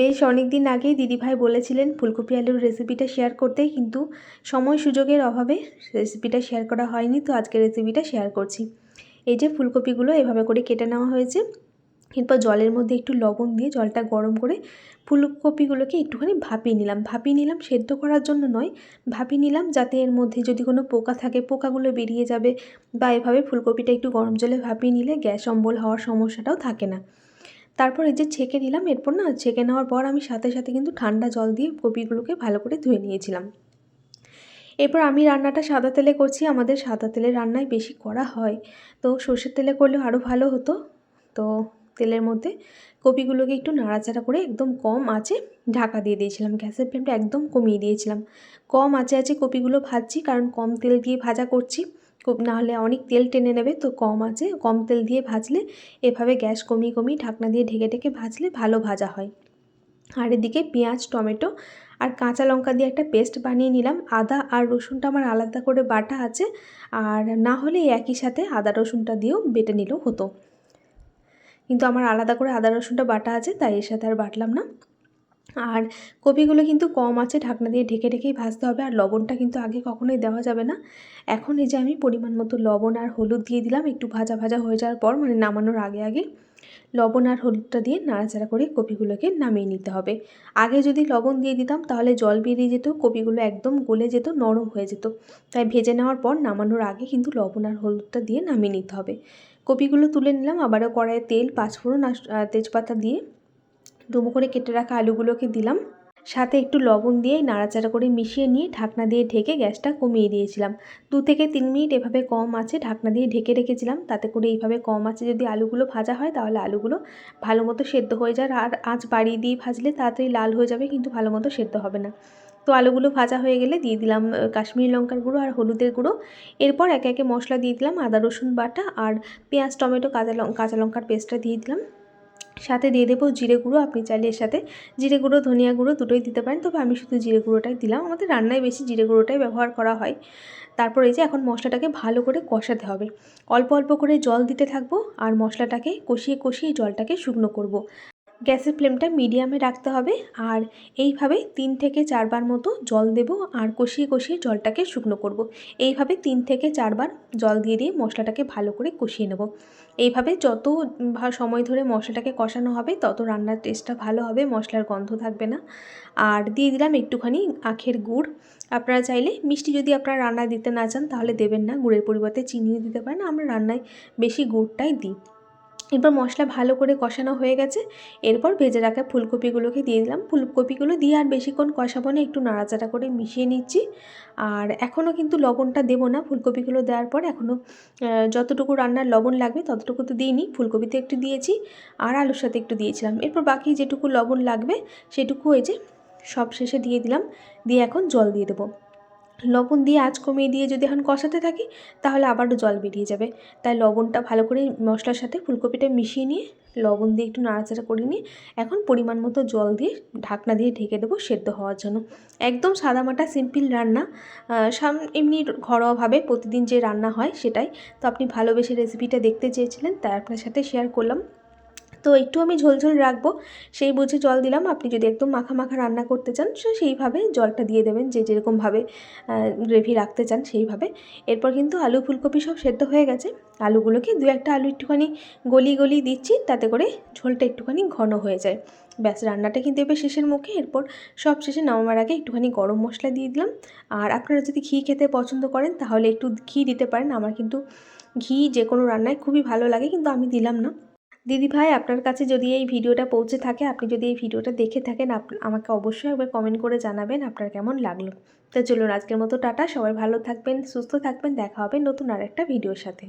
বেশ অনেক দিন আগেই দিদিভাই বলেছিলেন ফুলকপি আলুর রেসিপিটা শেয়ার করতে, কিন্তু সময় সুযোগের অভাবে রেসিপিটা শেয়ার করা হয়নি, তো আজকে রেসিপিটা শেয়ার করছি। এই যে ফুলকপিগুলো এভাবে করে কেটে নেওয়া হয়েছে, এরপর জলের মধ্যে একটু লবণ দিয়ে জলটা গরম করে ফুলকপিগুলোকে একটুখানি ভাপিয়ে নিলাম। ভাপিয়ে নিলাম সেদ্ধ করার জন্য নয়, ভাপিয়ে নিলাম যাতে এর মধ্যে যদি কোনো পোকা থাকে, পোকাগুলো বেরিয়ে যাবে বা এভাবে ফুলকপিটা একটু গরম জলে ভাপিয়ে নিলে গ্যাস অম্বল হওয়ার সমস্যাটাও থাকে না। তারপর এই যে ছেঁকে নিলাম, এরপর না ছেঁকে নেওয়ার পর আমি সাথে সাথে কিন্তু ঠান্ডা জল দিয়ে কপিগুলোকে ভালো করে ধুয়ে নিয়েছিলাম। এরপর আমি রান্নাটা সাদা তেলে করছি, আমাদের সাদা তেলের রান্নায় বেশি করা হয়। তো সর্ষের তেলে করলে আরও ভালো হতো। তো তেলের মধ্যে কপিগুলোকে একটু নাড়াচাড়া করে একদম কম আঁচে ঢাকা দিয়ে দিয়েছিলাম। গ্যাসের ফ্লেমটা একদম কমিয়ে দিয়েছিলাম। কম আঁচে আঁচে কপিগুলো ভাজছি, কারণ কম তেল দিয়ে ভাজা করছি। খুব নাহলে অনেক তেল টেনে নেবে, তো কম আছে। কম তেল দিয়ে ভাজলে এভাবে গ্যাস কমিয়ে কমিয়ে ঢাকনা দিয়ে ঢেকে ঢেকে ভাজলে ভালো ভাজা হয়। আর এদিকে পেঁয়াজ, টমেটো আর কাঁচা লঙ্কা দিয়ে একটা পেস্ট বানিয়ে নিলাম। আদা আর রসুনটা আমার আলাদা করে বাটা আছে। আর না হলে একই সাথে আদা রসুনটা দিয়েও বেটে নিলেও হতো। কিন্তু আমার আলাদা করে আদা রসুনটা বাটা আছে, তাই এর সাথে আর বাটলাম না। আর কপিগুলো কিন্তু কম আছে, ঢাকনা দিয়ে ঢেকে ঢেকেই ভাজতে হবে আর লবণটা কিন্তু আগে কখনোই দেওয়া যাবে না। এখন এই যে আমি পরিমাণ মতো লবণ আর হলুদ দিয়ে দিলাম, একটু ভাজা ভাজা হয়ে যাওয়ার পর মানে নামানোর আগে আগে লবণ আর হলুদটা দিয়ে নাড়াচাড়া করে কপিগুলোকে নামিয়ে নিতে হবে। আগে যদি লবণ দিয়ে দিতাম তাহলে জল বেরিয়ে যেত, কপিগুলো একদম গলে যেত, নরম হয়ে যেত। তাই ভেজে নেওয়ার পর নামানোর আগে কিন্তু লবণ আর হলুদটা দিয়ে নামিয়ে নিতে হবে। কপিগুলো তুলে নিলাম, আবারও কড়াইয়ে তেল, পাঁচফোড়ন আর তেজপাতা দিয়ে ডুমো করে কেটে রাখা আলুগুলোকে দিলাম। সাথে একটু লবণ দিয়ে নাড়াচাড়া করে মিশিয়ে নিয়ে ঢাকনা দিয়ে ঢেকে গ্যাসটা কমিয়ে দিয়েছিলাম। দু থেকে তিন মিনিট এভাবে কম আছে ঢাকনা দিয়ে ঢেকে রেখেছিলাম। তাতে করে এইভাবে কম আছে যদি আলুগুলো ভাজা হয় তাহলে আলুগুলো ভালো মতো সেদ্ধ হয়ে যায় আর আঁচ বাড়িয়ে দিয়ে ভাজলে তাড়াতাড়ি লাল হয়ে যাবে, কিন্তু ভালো মতো সেদ্ধ হবে না। তো আলুগুলো ভাজা হয়ে গেলে দিয়ে দিলাম কাশ্মীরি লঙ্কার গুঁড়ো আর হলুদের গুঁড়ো। এরপর একে একে মশলা দিয়ে দিলাম আদা রসুন বাটা আর পেঁয়াজ, টমেটো, কাঁচা কাঁচা লঙ্কার পেস্টটা দিয়ে দিলাম। সাথে দিয়ে দেবো জিরে গুঁড়ো। আপনি চাইলে এর সাথে জিরে গুঁড়ো, ধনিয়া গুঁড়ো দুটোই দিতে পারেন। তবে আমি শুধু জিরে গুঁড়োটাই দিলাম। আমাদের রান্নায় বেশি জিরে গুঁড়োটাই ব্যবহার করা হয়। তারপর এই যে এখন মশলাটাকে ভালো করে কষাতে হবে। অল্প অল্প করে জল দিতে থাকব আর মশলাটাকে কষিয়ে কষিয়ে জলটাকে শুকনো করব। গ্যাসের ফ্লেমটা মিডিয়ামে রাখতে হবে আর এইভাবে তিন থেকে চারবার মতো জল দেব আর কষিয়ে কষিয়ে জলটাকে শুকনো করব। এইভাবে তিন থেকে চারবার জল দিয়ে দিয়ে মশলাটাকে ভালো করে কষিয়ে নেব। এইভাবে যত সময় ধরে মশলাটাকে কষানো হবে, তত রান্নার টেস্টটা ভালো হবে, মশলার গন্ধ থাকবে না। আর দিয়ে দিলাম একটুখানি আখের গুড়। আপনারা চাইলে মিষ্টি যদি আপনারা রান্নায় দিতে না চান, তাহলে দেবেন না। গুড়ের পরিবর্তে চিনিও দিতে পারেন। আমরা রান্নায় বেশি গুড়টাই দিই। এরপর মশলা ভালো করে কষানো হয়ে গেছে। এরপর ভেজে রাখা ফুলকপিগুলোকে দিয়ে দিলাম। ফুলকপিগুলো দিয়ে আর বেশিক্ষণ কষাবো না, একটু নাড়াচাড়া করে মিশিয়ে নিচ্ছি। আর এখনও কিন্তু লবণটা দেবো না। ফুলকপিগুলো দেওয়ার পর এখনও যতটুকু রান্নার লবণ লাগবে ততটুকু তো দিইনি। ফুলকপিতে একটু দিয়েছি আর আলুর সাথে একটু দিয়েছিলাম। এরপর বাকি যেটুকু লবণ লাগবে সেটুকু ওই যে সব শেষে দিয়ে দিলাম। দিয়ে এখন জল দিয়ে দেবো। লবণ দিয়ে আঁচ কমিয়ে দিয়ে যদি এখন কষাতে থাকি, তাহলে আবারও জল বেরিয়ে যাবে। তাই লবণটা ভালো করে মশলার সাথে ফুলকপিটা মিশিয়ে নিয়ে, লবণ দিয়ে একটু নাড়াচাড়া করে নিয়ে, এখন পরিমাণ মতো জল দিয়ে ঢাকনা দিয়ে ঢেকে দেবো সেদ্ধ হওয়ার জন্য। একদম সাদামাটা সিম্পল রান্না সাম, এমনি ঘরোয়াভাবে প্রতিদিন যে রান্না হয় সেটাই। তো আপনি ভালোবেসে রেসিপিটা দেখতে চেয়েছিলেন, তাই আপনার সাথে শেয়ার করলাম। তো একটু আমি ঝোলঝোল রাখব। সেই বুঝে জল দিলাম। আপনি যদি একদম মাখা মাখা রান্না করতে চান, সে সেইভাবে জলটা দিয়ে দেবেন। যে যেরকমভাবে গ্রেভি রাখতে চান, সেইভাবে। এরপর কিন্তু আলু ফুলকপি সব সেদ্ধ হয়ে গেছে। আলুগুলোকে দু একটা আলু একটুখানি গলি গলি দিচ্ছি, তাতে করে ঝোলটা একটুখানি ঘন হয়ে যায়। ব্যাস, রান্নাটা কিন্তু এবার শেষের মুখে। এরপর সব শেষে নামাবার আগে একটুখানি গরম মশলা দিয়ে দিলাম। আর আপনারা যদি ঘি খেতে পছন্দ করেন, তাহলে একটু ঘি দিতে পারেন। আমার কিন্তু ঘি যে কোনো রান্নায় খুবই ভালো লাগে, কিন্তু আমি দিলাম না। দিদি ভাই, আপনার কাছে যদি এই ভিডিওটা পৌঁছে থাকে, আপনি যদি এই ভিডিওটা দেখে থাকেন আমাকে অবশ্যই একবার কমেন্ট করে জানাবেন আপনার কেমন লাগল। তো চলুন আজকের মতো টাটা, সবাই ভালো থাকবেন, সুস্থ থাকবেন, দেখা হবে নতুন আর একটা ভিডিওর সাথে।